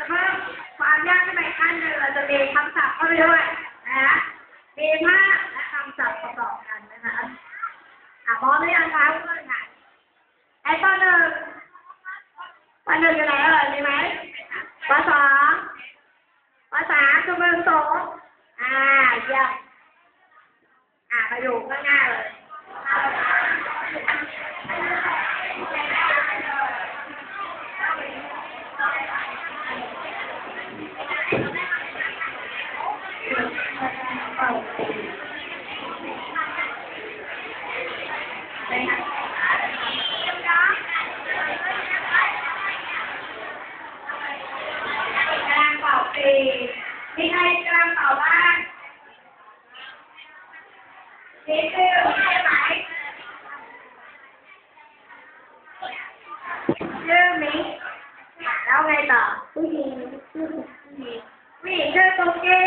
จะเพิ่มความยากขึ้นไปขั้นหนึ่งเราจะมีคำศัพท์เข้าไปด้วยนะคะมีภาพและคำศัพท์ประกอบกันนะคะอะพร้อมหรือยังคะเพื่อนค่ะไอ้ข้อหนึ่งข้อหนึ่งอยู่ไหนเอ่ยมีไหมข้อสองข้อสามคือมือสองอ่าเยี่ยมอ่าประโยคง่ายๆเลย นี่คือใช่ไหมชื่อมิกแล้วไงต่อผู้หญิงชื่อผู้หญิงผู้หญิงชื่อตุ๊กกี้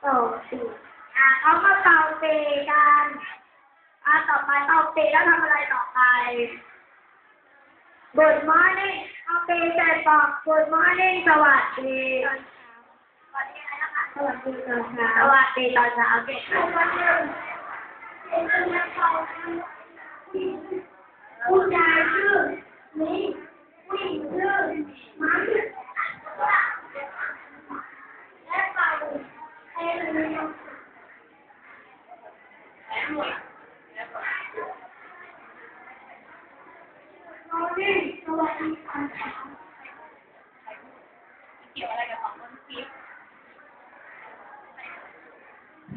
เป่าปีอะเขามาเป่าปีกันอะต่อไปเป่าปีแล้วทำอะไรต่อไป Good morning เอาปีเสร็จบอก Good morning สวัสดี สวัสดีตอนเช้าสวัสดีตอนเช้าเก่งค่ะผู้ชายชื่อนี้ผู้หญิงชื่อมันและเป่าเอ็น morning สวัสดีตอนเช้า เกี่ยวอะไรกับของต้นคลิป เด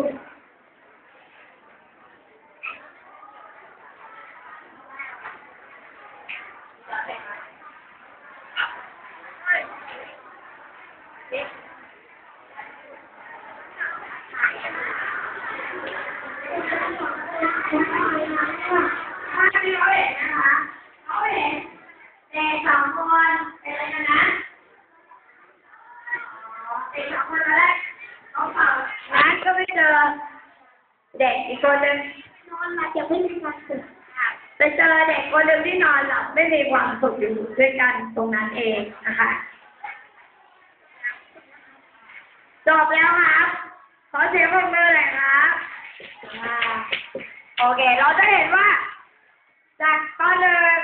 ็ จอเด็กอีกคนหนึ่งนอนหลับยังไม่มีความสุขไปเจอเด็กคนหนึ่งที่นอนหลับไม่มีความสุขอยู่ด้วยกันตรงนั้นเองนะคะจบแล้วครับขอเสียงปรบมือหน่อยครับโอเค เราจะเห็นว่าจากตอนหนึ่ง